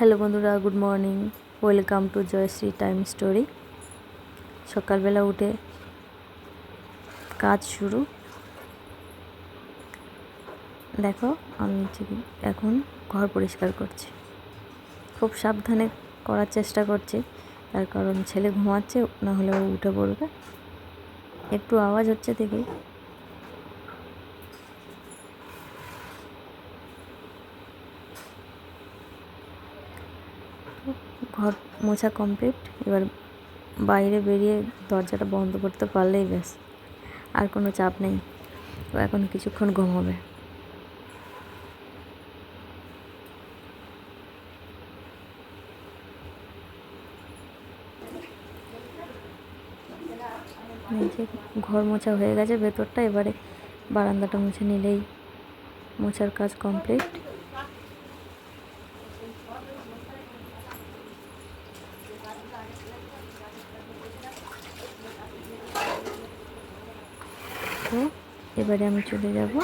Hello বন্ধুরা, good morning. Welcome to Jayashree time story. সকালবেলা উঠে কাজ শুরু। দেখো, আমি এখন ঘর পরিষ্কার করছি। খুব সাবধানে করার চেষ্টা করছি, তার কারণ ছেলে ঘুমাচ্ছে, না হলে ও উঠে পড়বে। একটু আওয়াজ হচ্ছে দেখি। ঘর মোছা কমপ্লিট, এবার বাইরে বেরিয়ে দরজাটা বন্ধ করতে পারলেই ব্যাস, আর কোনো চাপ নেই। ও এখন কিছুক্ষণ ঘুমাবে। যে ঘর মোছা হয়ে গেছে ভেতরটা, এবারে বারান্দাটা মুছে নিলেই মোছার কাজ কমপ্লিট। তো এবারে আমি চলে যাব।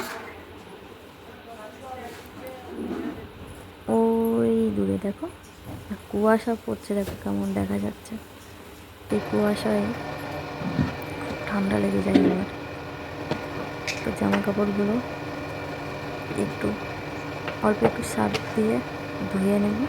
ওই দূরে দেখো, কুয়াশা পড়ছে, দেখো কেমন দেখা যাচ্ছে। এই কুয়াশায় খুব ঠান্ডা লেগে যায় আমার। তো জামা কাপড়গুলো একটু, অল্প একটু সার্ফ দিয়ে ধুয়ে নেব।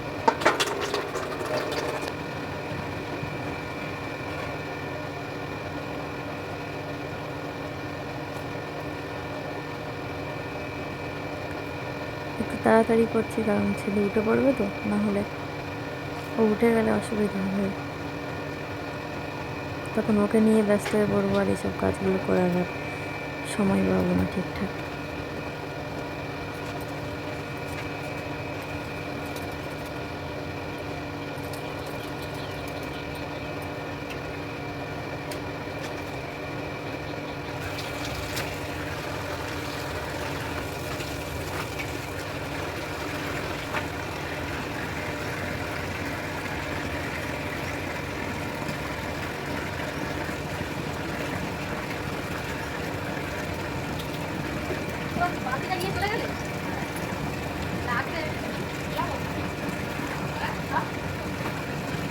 একটু তাড়াতাড়ি করছি, কারণ ছেলে উঠে পড়বে তো না হলে ও উঠে গেলে অসুবিধা হবে তখন ওকে নিয়ে ব্যস্ত হয়ে পড়ব আর এইসব কাজগুলো করার সময় পাবো না ঠিকঠাক।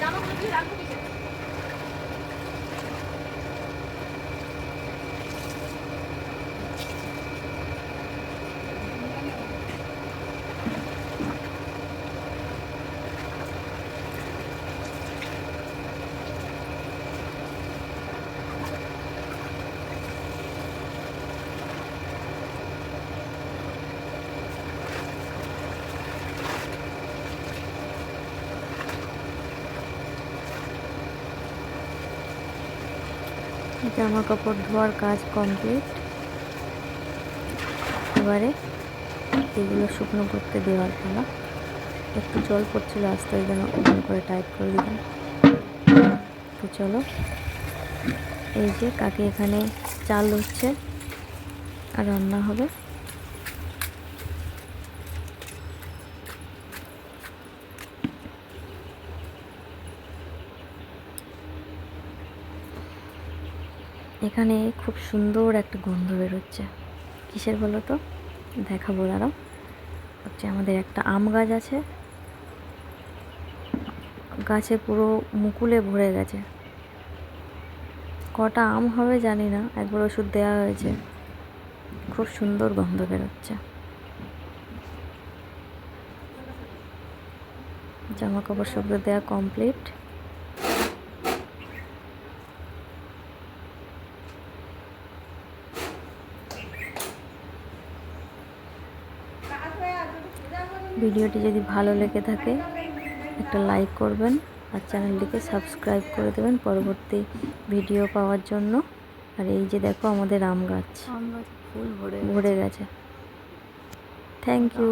জামাগুলো কি রাখব কিসে জামা কাপড় ধোয়ার কাজ কমপ্লিট এবারে এগুলো শুকনো করতে দেওয়ার পালা। একটু জল পড়ছিল আস্তে ওই জন্য ওখান করে টাইট করে দিলাম। তো চলো, এই যে কাকে এখানে চাল হচ্ছে আর রান্না হবে। এখানে খুব সুন্দর একটা গন্ধ বেরোচ্ছে। কিসের বলো তো? দেখাবো, দাঁড়াও। হচ্ছে আমাদের একটা আম গাছ আছে। গাছে পুরো মুকুলে ভরে গেছে। কটা আম হবে জানি না, একবার ওষুধ দেওয়া হয়েছে। খুব সুন্দর গন্ধ বেরোচ্ছে। জামা কাপড় সব দেওয়া কমপ্লিট ভিডিওটি যদি ভালো লেগে থাকে একটা লাইক করবেন আর চ্যানেলটিকে সাবস্ক্রাইব করে দেবেন পরবর্তী ভিডিও পাওয়ার জন্য। আর এই যে দেখো আমাদের আম গাছ। ভরে গেছে। Thank you